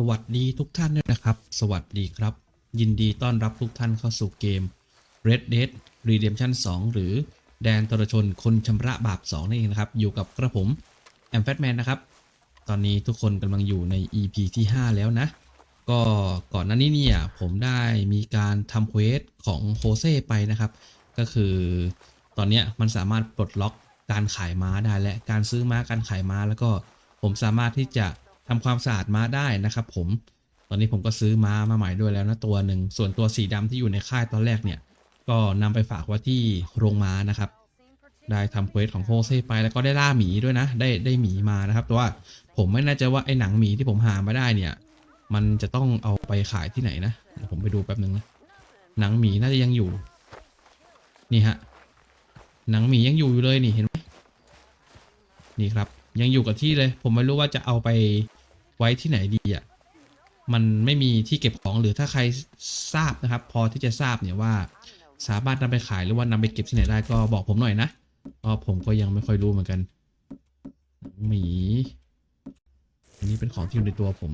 สวัสดีทุกท่านด้วยนะครับ สวัสดีครับ ยินดีต้อนรับทุกท่านเข้าสู่เกม Red Dead Redemption 2 หรือแดนตรชนคนชำระบาป2นั่นเองนะครับ อยู่กับกระผมแอมแฟตแมนนะครับ ตอนนี้ทุกคนกำลังอยู่ใน EP ที่ 5 แล้วนะ ก็ก่อนหน้านี้เนี่ย ผมได้มีการทำเควสของโฮเซ่ไปนะครับ ก็คือตอนนี้มันสามารถปลดล็อกการขายม้าได้และการซื้อม้าการขายม้าแล้วก็ผมสามารถที่จะ ทำความสะอาดม้าได้นะครับผม ตอนนี้ผมก็ซื้อม้ามาใหม่ด้วยแล้วนะตัวหนึ่ง ส่วนตัวสีดำที่อยู่ในค่ายตอนแรกเนี่ย ก็นำไปฝากไว้ที่โรงม้านะครับ ได้ทำเควสของโฮเซ่ไปแล้วก็ได้ล่าหมีด้วยนะ ได้ได้หมีมานะครับ แต่ว่าผมไม่แน่ใจว่าไอ้หนังหมีที่ผมหามาได้เนี่ย มันจะต้องเอาไปขายที่ไหนนะ ผมไปดูแป๊บนึงนะ หนังหมีน่าจะยังอยู่ นี่ฮะ หนังหมียังอยู่อยู่เลยนี่เห็นไหมนี่ครับ ยังอยู่กับที่เลย ผมไม่รู้ว่าจะเอาไป ไว้ที่ไหนดีอะมันไม่มีที่เก็บของหรือถ้าใครทราบนะครับ พอที่จะทราบเนี่ยว่าสามารถนำไปขายหรือว่านำไปเก็บที่ไหนได้ก็บอกผมหน่อยนะเพราะผมก็ยังไม่ค่อยรู้เหมือนกัน หมี อันนี้เป็นของที่อยู่ในตัวผม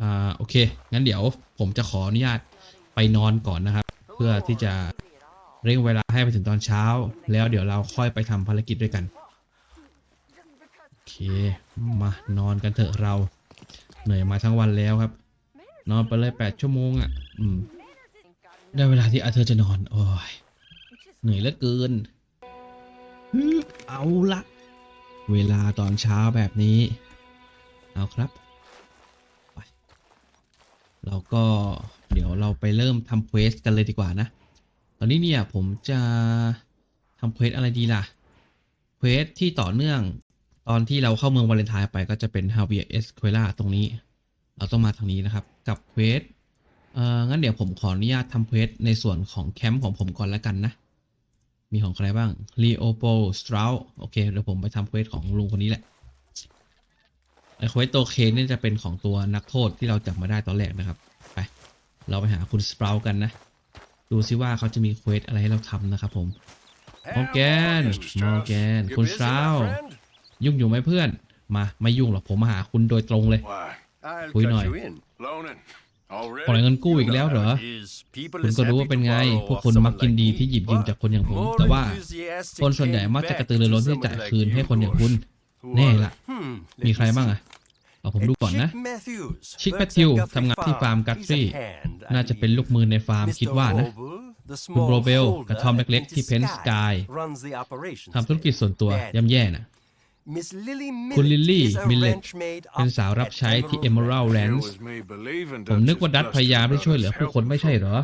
อ่า โอเค งั้นเดี๋ยวผมจะขออนุญาตไปนอนก่อนนะครับ เพื่อที่จะเร่งเวลาให้ไปถึงตอนเช้า แล้วเดี๋ยวเราค่อยไปทำภารกิจด้วยกัน เค มานอนกันเถอะเรา เหนื่อยมาทั้งวันแล้วครับ นอนไปเลยแปดชั่วโมงอะ อืม ได้เวลาที่อาเธอจะนอน โอ้ย เหนื่อยเหลือเกิน เอาละ เวลาตอนเช้าแบบนี้ เอาครับเราก็เดี๋ยวเราไปเริ่มทำเควสกันเลยดีกว่านะ ตอนนี้เนี่ยผมจะทำเควสอะไรดีล่ะเควสที่ต่อเนื่อง ตอนที่เราเข้าเมืองวาเลนไทน์ไปก็จะเป็น h a v i e r e s q u e l a ตรงนี้ เราต้องมาทางนี้นะครับ กับเควสเอ่องั้นเดี๋ยวผมขออนุญาตทำเควสในส่วนของแคมป์ของผมก่อนแล้วกันนะ มีของใครบ้าง Leopo Strauss โอเคเดี๋ยวผมไปทำเควสของลุงคนนี้แหละไอเควสตัวเคนนี่จะเป็นของตัวนักโทษที่เราจับมาได้ตอนแรกนะครับ ไป เราไปหาคุณสปราวกันนะ ดูซิว่าเขาจะมีเควสอะไรให้เราทำนะครับผม Morgan, Morgan, Morgan, You Kun busy, my Strauss. friend? ยุ่งอยู่ไหมเพื่อน มาไม่ยุ่งหรอกผมมาหาคุณโดยตรงเลย Why, I'll Cúi cut nồi. you in. Loaning. Already? ปล่อยเงินกู้อีกแล้วเหรอ คุณก็รู้ว่าเป็นไง พวกคุณมักกินดีที่หยิบยืมจากคนอย่างผม แต่ว่าคนส่วนใหญ่มักจะกระตือรือร้นที่จะจ่ายคืนให้คนอย่างคุณ แน่ละมีใครบ้างอะเอาผมดูก่อนนะ ชิคแมทธิวทำงานที่ฟาร์มกัตซี่ น่าจะเป็นลูกมือในฟาร์มคิดว่านะ คุณโรเบลกระท่อมเล็กๆที่เพนสกายทำธุรกิจส่วนตัวย่ำแย่นะ คุณลิลลี่ มิมิลลเลเลตตเป็เป็นนสาสาววรัรับบใช้ใช้ที่ที่ Emerald Here Ranch was me believing ผมนึกว่าดัตพยายามให้ช่วยเหลือผู้คนไม่ใช่เหรอ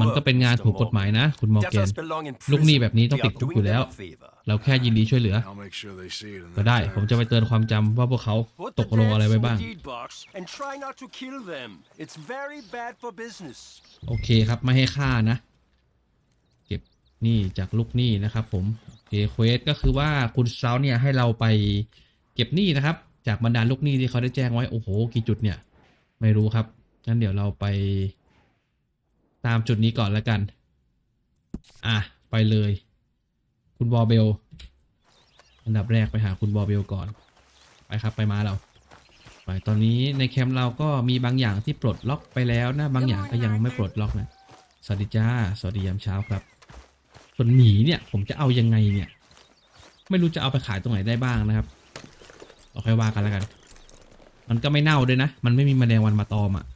มัมันนก็ก็เป็เป็นนงางานนถูถูกกกกฎฎหมามหายยนะนะ คุณมอร์แกน ลูลูกกหหนี้นี้แบแบบบนี้นี้ต้ต้อองงติติดดคุคุกกออยู่ยู่แล้แล้ววเราแค่ยินดีช่วยเหลือ I'll make sure they see it in ก็ the ได้ next ผมจะไปเตือนความจำว่าพวกเขาตตกกลลงงอะอะไรไรไว้ไว้บ้าบ้างงโอเคครับ ไม่ให้ค่านะ เก็บหนี้จากลูกหนี้นะครับผมโอ เควสก็คือว่าคุณสตราเนี่ยให้เราไปเก็บหนี้นะครับ จากบรรดาลูกหนี้ที่เขาได้แจ้งไว้โอ้โหกี่จุดเนี่ย ไม่รู้ครับงั้นเดี๋ยวเราไปตามจุดนี้ก่อนแล้วกัน อะ ไปเลย คุณบอเบล อันดับแรกไปหาคุณบอเบลก่อน ไปครับไปมาเราไปตอนนี้ในแคมป์เราก็มีบางอย่างที่ปลดล็อกไปแล้วนะ บางอย่างก็ยังไม่ปลดล็อกนะ สวัสดีจ้า สวัสดียามเช้าครับ ส่วนหมีเนี่ย ผมจะเอายังไงเนี่ย ไม่รู้จะเอาไปขายตรงไหนได้บ้างนะครับเราค่อยว่ากันแล้วกัน มันก็ไม่เน่าด้วยนะ มันไม่มีแมลงวันมาตอมอะ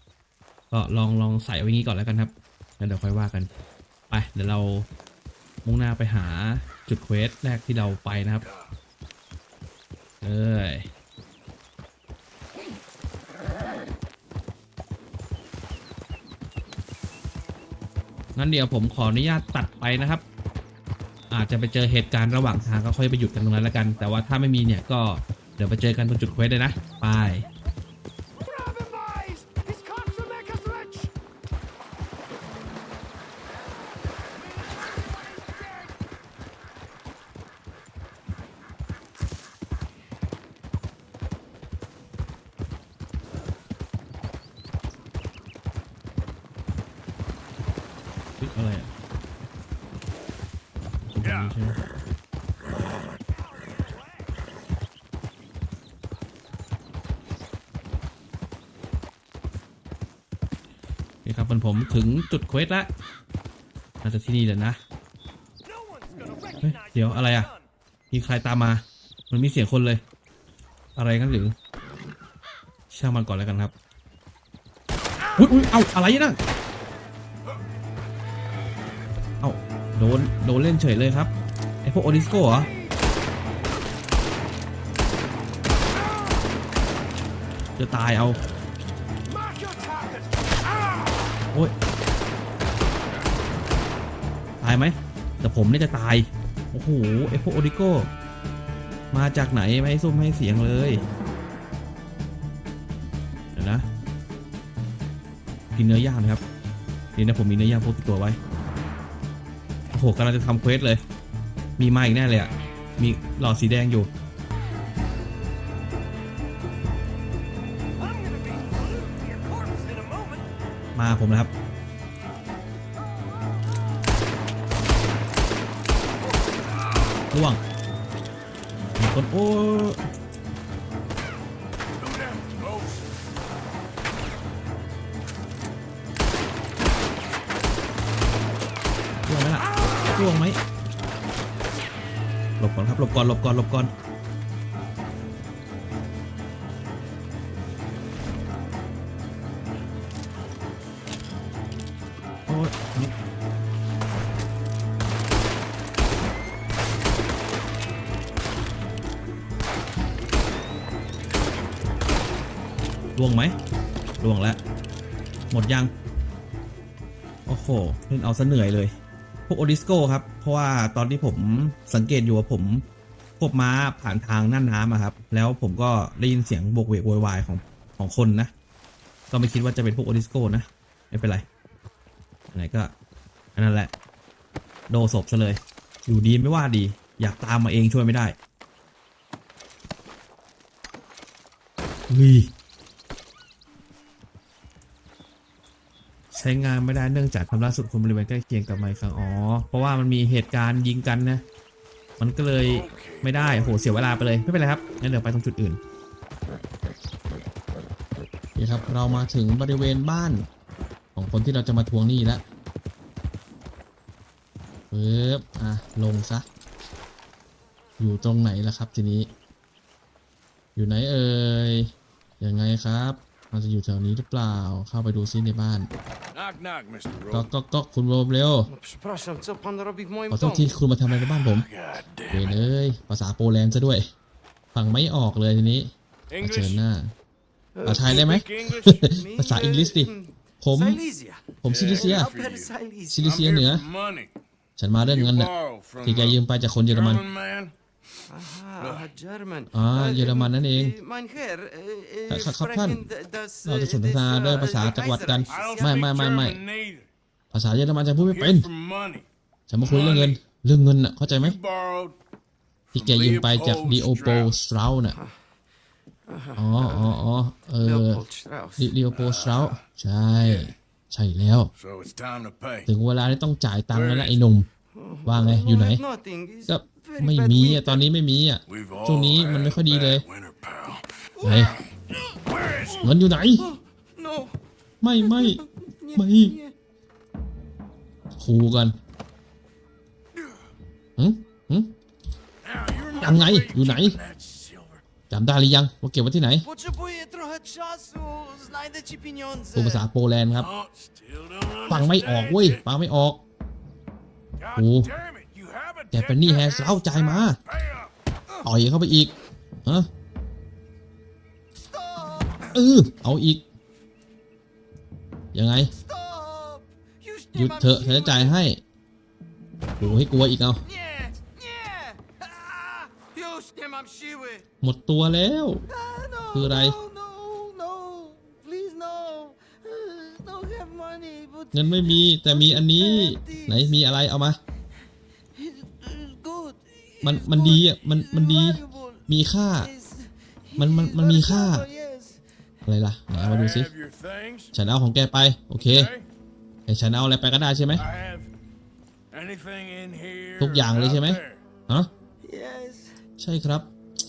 ก็ลองลองใส่ไว้งี้ก่อนแล้วกันครับ แล้วเดี๋ยวค่อยว่ากัน ไป เดี๋ยวเรามุ่งหน้าไปหาจุดเควสแรกที่เราไปนะครับเอ้ยงั้นเดี๋ยวผมขออนุญาตตัดไปนะครับ อาจจะไปเจอเหตุการณ์ระหว่างทางก็ค่อยไปหยุดกันตรงนั้นแล้วกัน แต่ว่าถ้าไม่มีเนี่ยก็เดี๋ยวไปเจอกันตรงจุดเควสเลยนะไปเฮ้ยอะไรอะ นี้ใช่ไหมครับผมถึงจุดเควสละน่าจะที่นี่เลยนะเเดี๋ยวอะไรอะ มีใครตามมา มันมีเสียงคนเลย อะไรกันหรือ ช่างมันก่อนแล้วกันครับ อุ้ยอุ้ยเอาอะไรนะ โดน โดนเล่นเฉยเลยครับ ไอพวกโอดิสโก้เหรอ จะตายเอา โอ้ย ตายไหม แต่ผมนี่จะตาย โอ้โห ไอพวกโอดิโก้ มาจากไหนไม่ให้ซุ่มไม่ให้เสียงเลย เดี๋ยวนะ กินเนื้อย่างนะครับ นี่นะผมมีเนื้อย่างพกติดตัวไว้ โอ้โหกำลังจะทำเควสเลย มีมาอีกแน่เลยอะมีหลอดสีแดงอยู่ I'm gonna be glued to your corpse in a moment. มาผมนะครับ ร่วงมีคนโอ้ วงไหมหลบก่อนครับหลบก่อนหลบก่อนหลบก่อนโอ้ยล่วงไหมล่วงแล้ว หมดยัง โอ้โหเล่นเอาซะเหนื่อยเลย พวกโอดิสโก้ครับ เพราะว่าตอนที่ผมสังเกตอยู่ว่าผมพวกม้าผ่านทางน่านน้ำอะครับ แล้วผมก็ได้ยินเสียงโบกเวกโวยวายของของคนนะ ก็ไม่คิดว่าจะเป็นพวกโอดิสโก้นะ ไม่เป็นไรอะไรก็อันนั้นแหละ โดศพซะเลย อยู่ดีไม่ว่าดี อยากตามมาเองช่วยไม่ได้วี ใช้งานไม่ได้เนื่องจากทำล่าสุดคนบริเวณใกล้เคียงกับไมค์ครับอ๋อ เพราะว่ามันมีเหตุการณ์ยิงกันนะ มันก็เลยไม่ได้โหเสียเวลาไปเลยไม่เป็นไรครับงั้นเดี๋ยวไปตรงจุดอื่นนี่ครับเรามาถึงบริเวณบ้านของคนที่เราจะมาทวงหนี้แล้วปึ๊บอะลงซะอยู่ตรงไหนล่ะครับทีนี้ อยู่ไหนเอ่ยยังไงครับมันจะอยู่แถวนี้หรือเปล่าเข้าไปดูซิในบ้าน Knock, knock, Mr. ก็ Rowe. ก็ก็คุณโรมเร็ว No, przepraszam, co pan robi w moim ขอโทษ domu? ที่คุณมาทำอะไรในบ้านผม God เวย damn เอ้ยภาษาโปแลนด์ซะด้วย ฟังไม่ออกเลยทีนี้ it. เผชิญ English? หน้า E, ภาษาไทยได้ไหม Speak English? ภาษาอังกฤษดิ ผม Silesia. ผมซิลิเซีย Upper Silesia. ซิลิ I'm เซีย here เหนือ for money. ฉันมาเรื่องเงิน You น่ะ borrow from ที่แก a ยืมไปจากคนเยอรมัน German man? Aha, German. อ่าเยอรมันนั่นเอง Eh, Mein Herr, eh, eh, ครับครับท่าน sprechen d- das, เราจะ eh, สนทนา des, ด้วย eh, ภาษาจังหวัดกัน I don't ไม่ speak ไม่ไม่ไม่ German neither. ภาษาเยอรมันฉันพูดไม่เป็น Here for money. ฉันมาคุยเรื่องเงิน เรื่องเงินน่ะเข้าใจไหม You borrowed ที่แกยืมไปจากดีโอโปสตราน่ะอ๋ออ๋ออ๋อเออ Leopold Strauss. ดีโอโปสตราใช่ ใช่แล้ว so it's time to pay. ถึงเวลาที่ต้องจ่ายตังค์แล้วนะไอ้หนุ่มว่าไงอยู่ไหน I have nothing. It's ก็ very ไม่ bad มี wind. อะตอนนี้ไม่มีอะ We've ช่วง all นี้มันไม่ had ค่อยดีเลย bad winter, pal. ไหน Where is เงินอยู่ไหน No. ไม่ไม่ Nie, Mày- nie. คูกันหึหึ now? You remember Ăn ngay, where you vô nãy. kept that silver? จำได้หรือยังว่าเก็บไว้ที่ไหน Potrzebuję trochę czasu. Znajdę ci pieniądze. พูดภาษาโปแลนด์ครับ Oh, still don't ฟังไม่ออกเว้ยฟังไม่ออก understand. Ủa. แกเป็นนี้แฮร์สเอาจ่ายมาต่อยเข้าไปอีกฮะเออเอาอีก ยังไงหยุดเถอะฉันจะจ่ายให้ดูให้กลัวอีกเอาหมดตัวแล้ว Ah, no, Cứ đây. no, no, no. Please, no. Uh, Don't have money, but เงินไม่มีแต่มีอันนี้ ไหนมีอะไรเอามา มันมันดีอะมันมันดีมีค่า มันมันมันมีค่า อะไรล่ะไหนเอามาดูสิฉันเอาของแกไป โอเค Okay? ให้ฉันเอาอะไรไปก็ได้ใช่ไหมทุกอย่างเลยใช่ไหมฮะใช่ครับ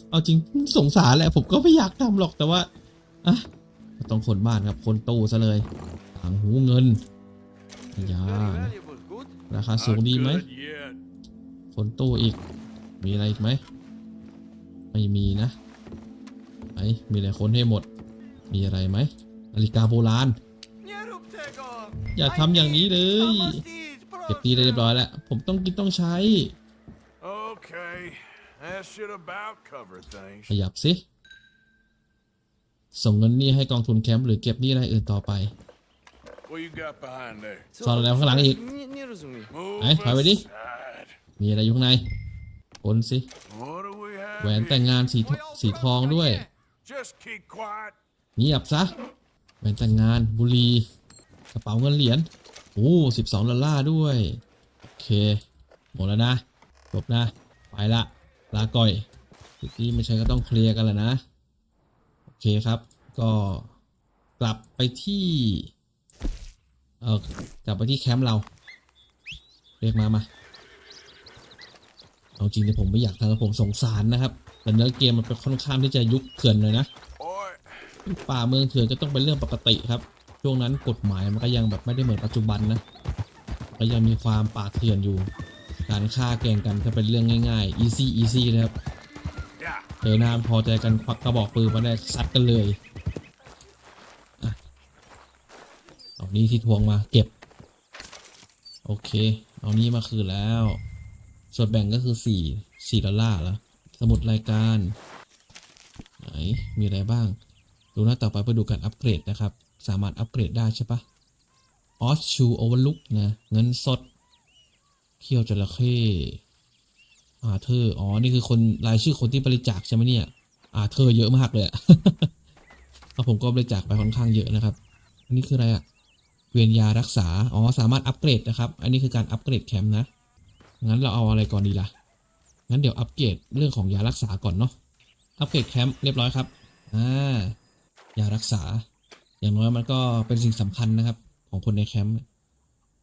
เอาจริงสงสารแหละผมก็ไม่อยากทำหรอกแต่ว่าอะต้องคนบ้านครับคนตู้ซะเลยหางหูเงินยาราคาสูงดีไหมคนตู้อีก มีอะไรอีกไหม ไม่มีนะไหนมีอะไรค้นให้หมด มีอะไรไหมนาฬิกาโบราณ Nyerup tego. อย่าทำอย่างนี้เลย How much is เก็บตีได้เรียบร้อยแล้ว ผมต้องกินต้องใช้ Okay, that should about cover ข things. ยับสิ ส่งเงินหนี่ให้กองทุนแคมป์หรือเก็บหนี้อะไรอื่นต่อไป What you got behind there? ซ่อนอะไรข้างหลังอีก Nie, nie rozumiem. Move Hey, how are you? aside. มีอะไรอยู่ข้างใน ค้นสิ แหวนแต่งงานสีทสีทองด้วย เงียบซะ แหวนแต่งงานบุหรีกระเป๋าเงินเหรียญ โอ้สิบสองดอลลาร์ด้วย โอเค หมดแล้วนะ จบนะ ไปละ ลาก่อยทีนี้ไม่ใช่ก็ต้องเคลียร์กันแล้วนะ โอเคครับ ก็กลับไปที่ เออกลับไปที่แคมป์เรา เรียกมามา เอาจริงเนี่ยผมไม่อยากทำแล้วผมสงสารนะครับแต่เนื้อเกมมันเป็นค่อนข้างที่จะยุคเถื่อนเลยนะ Boy, ป่าเมืองเถื่อนก็ต้องเป็นเรื่องปกติครับ ช่วงนั้นกฎหมายมันก็ยังแบบไม่ได้เหมือนปัจจุบันนะก็ยังมีความป่าเถื่อนอยู่ การฆ่าแกล้งกันก็เป็นเรื่องง่ายๆ easy easy นะครับ yeah. เจอหน้าพอใจกันควักกระบอกปืนมาได้ซัดกันเลยอะเอานี้ที่ทวงมาเก็บ โอเค เอานี้มาคืนแล้ว ส่วนแบ่งก็คือสี่สี่ดอลลาร์แล้วสมุดรายการไหนมีอะไรบ้าง ดูหน้าต่อไปไปดูการอัปเกรดนะครับ สามารถอัปเกรดได้ใช่ปะออสชูโอเวอร์ลุกนะเงินสดเขี้ยวจระเข้อาเธอร์อ๋อ นี่คือคนรายชื่อคนที่บริจาคใช่ไหมเนี่ย อาเธอร์เยอะมากเลยอะแล้วผมก็บริจาคไปค่อนข้างเยอะนะครับ อันนี้คืออะไรอะเวียนยารักษา อ๋อ สามารถอัปเกรดนะครับ อันนี้คือการอัปเกรดแคมป์นะ งั้นเราเอาอะไรก่อนดีล่ะ งั้นเดี๋ยวอัปเกรดเรื่องของยารักษาก่อนเนาะ อัปเกรดแคมป์เรียบร้อยครับ อ่า ยารักษา อย่างน้อยมันก็เป็นสิ่งสำคัญนะครับ ของคนในแคมป์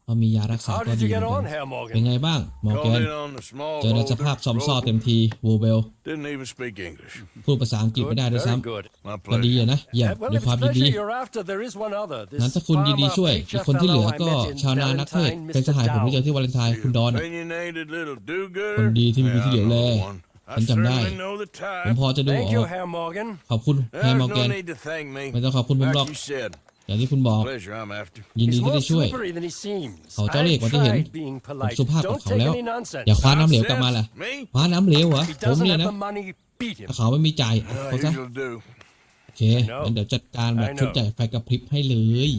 พอมียารักษา How ก็ did ดี you เหมือ get นกั on, น Herr เป็น Morgan? ไงบ้างมอร์แก Called น in on the small เจอในสภาพ boulder, ซอมซ่อ rolled เต็มทีวูเบล Didn't even speak English. พูดภาษาอังกฤษ Good, ไม่ได้ด้วย very ซ้ good. My ำก็ดี pleasure. อะนะเยี่ยม Uh, well, ด้วย if ความ it's ยินดี pleasure you're after, there is one other. นั้น This ถ้าคุณยินดี farmer ช่วยอีก preacher คนที่เหลือ fellow I ก็ met in ชาวนานักเทศ Valentine, เป็นส Mr. หายผมที่เจอ Dowd. ที่วาเลนไทน์คุณดอนอะ Opinionated little do-gooder. คนดีที่ไม่มี Yeah, ที่เหลียวแล I know one. I ฉันจำได้ certainly know the ผม type. พอจะดูอ Thank อ you, ก Herr Morgan. ขอบคุณแฮ There's มอร์แก no น need to thank me. ไม่ต้องขอบคุณผมหรอก Like you said, อย่างที่คุณบอก pleasure I'm after. ยินดี He's ที่ more ได้ช่วย slippery than he seems. เขาเจ้าเล่ห์กว่าที่เห็น I tried being ผม polite. สุภาพกับ Don't เขา take แล้ว any nonsense. อย่าคว้าน้ำเหลวกลับมาล่ะ Me? คว้าน้ำเหลวเหรอ He ผม doesn't เนี่ย have นะ the money. Beat him. ถ้าเขาไม่มีจ่าย Uh, เขาซะ usual do. โอเคงั้นเดี๋ยวจัดการแบบ I know ชุดใหญ่ไฟกระพริบให้เลย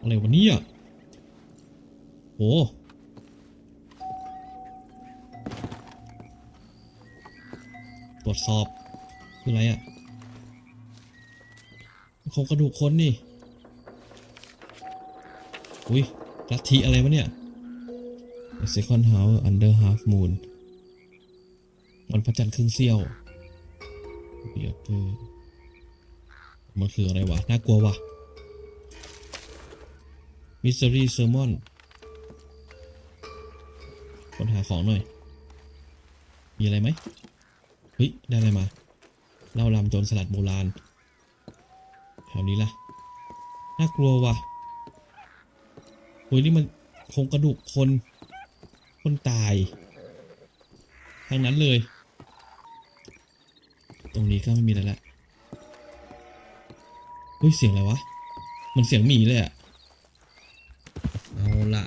อะไรวะเนี่ยโห ตรวจสอบคืออะไรอะ่ะโครงกระดูกคนนี่ อุ้ยลัทธิอะไรวะเนี่ย The second house under half moon วันพระจันทร์ครึ่งเสี้ยวเบียเปอร์มันคืออะไรวะ น่ากลัววะ Mystery Sermon ค้นหาของหน่อย มีอะไรไหม ฮ้ย ได้อะไรมาเล่าลำโจรสลัดโบราณแถวนี้ล่ะ น่ากลัวว่ะโอ้ยนี่มันโครงกระดูกคน คนตายทั้งนั้นเลย ตรงนี้ก็ไม่มีอะไรละเฮ้ย เสียงอะไรวะ มันเสียงหมีเลยอะเอาละ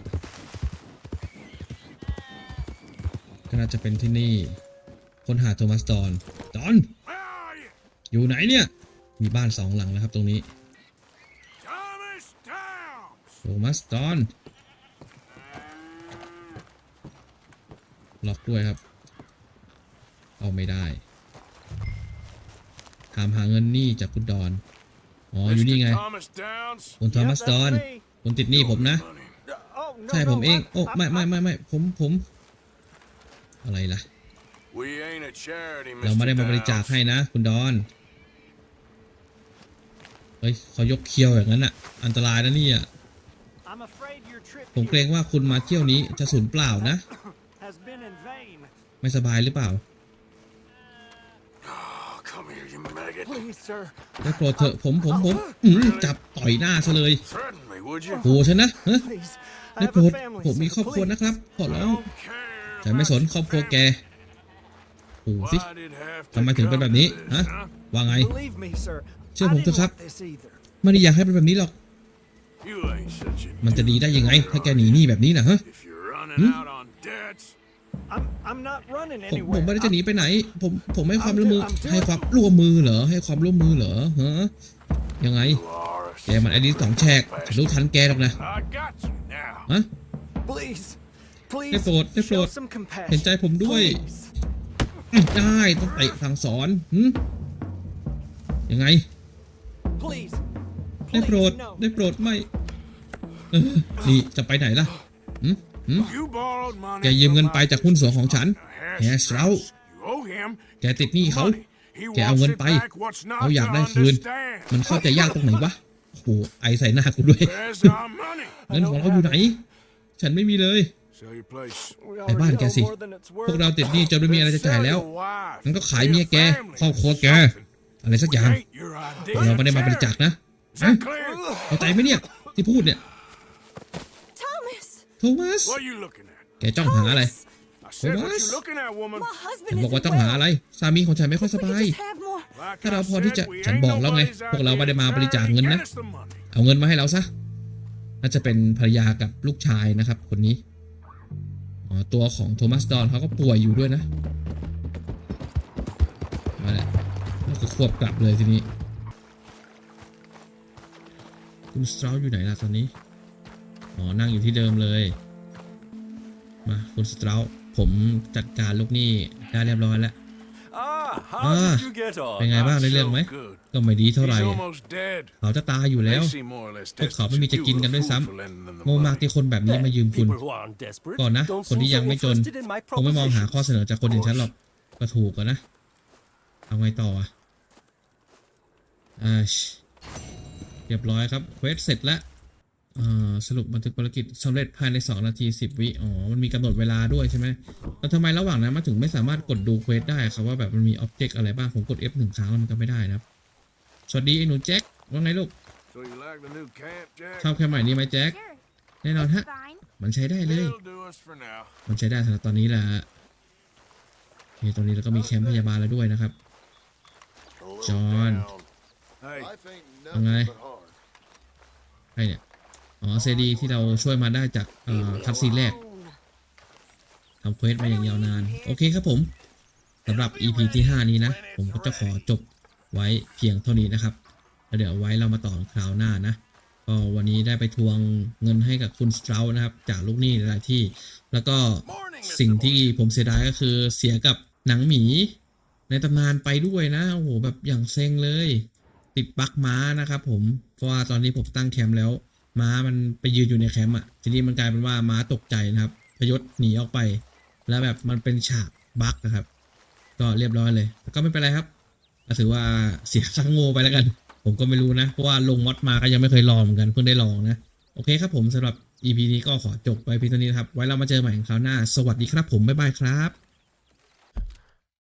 ก็น่าจะเป็นที่นี่ ค้นหาโทมัสดอนดอน Where are you? อยู่ไหนเนี่ย มีบ้านสองหลังนะครับตรงนี้ Thomas Downs! โทมัสดอนล็อกด้วยครับ เอาไม่ได้ถามหาเงินหนี้จากคุณดอน อ๋อ อยู่นี่ไง Mr. Thomas Downs? คุณโทมัส that's ดอน me. คุณติดหนี้ผมนะ Money. Oh, no, ใช่ no, ผมเอง I'm- โอ้ ไม่ I'm- ไม่ไม่ไม่ผมผม อะไรล่ะ เราไม่ได้ Mr. มาบริจาค Downs. ให้นะคุณดอน เฮ้ยเขายกเคียวอย่างนั้นอะ อันตรายนะเนี่ย I'm afraid your trip ผมเกรงว่าคุณมาเที่ยวนี้จะสูญเปล่านะ has been in vain. ไม่สบายหรือเปล่า Oh, come here, you maggot. Please, sir. ได้โปรดเถอะผมผมผมอืมจับต่อยหน้าซะเลย Threaten me, would you? โหฉันนะฮะ Please. I ได้ have โปรด a family. ผมมี sir. ครอบครัว Please. นะครับขอร้อง Don't care ฉันไม่สน about ครอบครัว your แก family. โหสิ Why'd it have to ทำไมถึงเป็นแบบนี้ come to ฮะ this, huh? ว่าไง Believe me, sir. เชื่อ I ผมเถ didn't อะครับ want this either. ไม่ได้อยากให้เป็นแบบนี้หรอก You ain't such a มันจะดีได้ยังไง ถ้าแกหนีหนี้แบบนี้นะฮะ If you're running out on debts, I'm I'm not running ผม anywhere. ผมไม่ได้จะหนีไปไหน ผมผมให้ความร่วมมือ I'm doing- ให้ความร่วมมือเหรอ ให้ความร่วมมือเหรอฮะยังไง you are a แกมันไอ้นี่สองแฉกฉันรู้ทันแกหรอกนะ I got you now. ฮะ Please. Please. ได้โปรดได้โปร show ด some compassion. เห็นใจผมด้วย Please. ได้ต้องเตะสั่งสอนหึยังไง Please. ได้โปรด Please, no. ได้โปรดไม่เออนี่จะไปไหนล่ะหึหึ You borrowed money แกยืมเงิน from ไป my จากหุ้นส่วนของฉัน Harris แฮสเตรา You owe him แกติดหนี้เขา money. He แกเอา wants เงิน it ไป back. What's not เขาอยาก to ได้คืน understand? มันเข้าใจยากตรงไหนวะโอ้โหไอใส่หน้ากูด้วย Where's our money? เงินของเขาอยู่ไหน ฉันไม่มีเลย Sell your place. We ไปบ้าน already แก owe สิ more than it's พวก worth. เราติดหนี้จนไม่มีอะไรจะจ่ายแล้ว Sell your wife. งั้นก็ขายเมียแก Your ครอบครัวแก something. อะไรสักอย่าง Ain't your idea เราไม่ได้มาบริจาคนะ Is ฮะ that clear? เข้าใจไหมเนี่ย ที่พูดเนี่ย Thomas! โทมัส What are you looking at? แกจ้องหาอะไร I said what Thomas? you looking at, woman. My ฉั husband นบอก isn't ว่าต้องหา well. อะไร สามีของฉันไม่ค่อยส We could บาย just have more. Like ถ้าเรา I พอที่จะ said, we ฉัน ain't บอกแล้วไง nobody's พวกเราไม่ได้มาบริจาค idea. เงิน Get นะ us the money. เอาเงินมาให้เราซะ น่าจะเป็นภรรยากับลูกชายนะครับ คนนี้อ๋อ ตัวของโทมัสดอนเขาก็ป่วยอยู่ด้วยนะมาแหละแล้วก็ควบกลับเลยทีนี้ คุณสตราอยู่ไหนล่ะตอนนี้ อ๋อ นั่งอยู่ที่เดิมเลย มา คุณสตราผมจัดการลูกหนี้ได้เรียบร้อยแล้ว Ah, how Ah. did you get on? เป็นไงบ้างได้เรื่องไหม good. ก็ไม่ดีเท่าไหร่ He's almost dead. เขาจะตายอยู่แล้ว They seem more or less พวกเขาไม่มีจะกินกันด้วยซ้ desperate. You were a fool for lending them the ำโง่มาก money. ที่คนแบบนี้มายืมคุณ People who aren't desperate ก่อนนะ don't คนที่ seem ยัง so ไม่จน interested in my คงไม่มองหา propositions. ข้อเสนอจากคนอย่างฉันหรอกก็ถูกกันนะเอาไงต่ออะอ่าชเรียบร้อยครับเควสเสร็จแล้วอ่า สรุปบันทึกภารกิจสำเร็จภายใน 2 นาที 10 วิ อ๋อ มันมีกำหนดเวลาด้วยใช่ไหมแล้วทำไมระหว่างนั้นมันถึงไม่สามารถกดดูเควสได้ครับว่าแบบมันมีอ็อบเจกต์อะไรบ้าง ผมกด F หนึ่งครั้งแล้วมันก็ไม่ได้นะครับ สวัสดีไอ้หนูแจ็ค ว่าไงลูก So you like the new camp, Jack? ชอบแค่ใหม่นี้ไหมแจ็ค Sure. แน่นอนฮะ Fine. มันใช้ได้เลย It'll do us for now. มันใช้ได้สำหรับตอนนี้แหละโอเคตอนนี้เราก็มีแคมป์พยาบาลแล้วด้วยนะครับ จอห์น Hey, Life ain't Okay. nothing but hard. ใครเนี่ย อ๋อเซดีที่เราช่วยมาได้จากเอ่อคัดซีแรกทำเควสมาอย่างยาวนาน โอเคครับผมสำหรับ EP ที่ 5 นี้นะ ผมก็จะขอจบไว้เพียงเท่านี้นะครับแล้วเดี๋ยวไว้เรามาต่อคราวหน้านะก็วันนี้ได้ไปทวงเงินให้กับคุณสตรานะครับ จากลูกหนี้หลายที่ แล้วก็สิ่งที่ผมเสียดายก็คือเสียกับหนังหมี ในตำนานไปด้วยนะโอ้โหแบบอย่างเซ็งเลย ติดบักม้านะครับผมเพราะว่าตอนนี้ผมตั้งแคมป์แล้ว ม้ามันไปยืนอยู่ในแคมป์อะทีนี้มันกลายเป็นว่าม้าตกใจนะครับพยศหนีออกไป แล้วแบบมันเป็นฉากบั๊กนะครับ ก็เรียบร้อยเลยแต่ก็ไม่เป็นไรครับถือว่าเสียค่าโง่ไปแล้วกัน ผมก็ไม่รู้นะ เพราะว่าลงมอดมาก็ยังไม่เคยลองเหมือนกันเพิ่งได้ลองนะ โอเคครับผมสำหรับ EP นี้ก็ขอจบไว้เพียงเท่านี้นะครับ ไว้เรามาเจอใหม่คราวหน้า สวัสดีครับผม บ๊ายบายครับ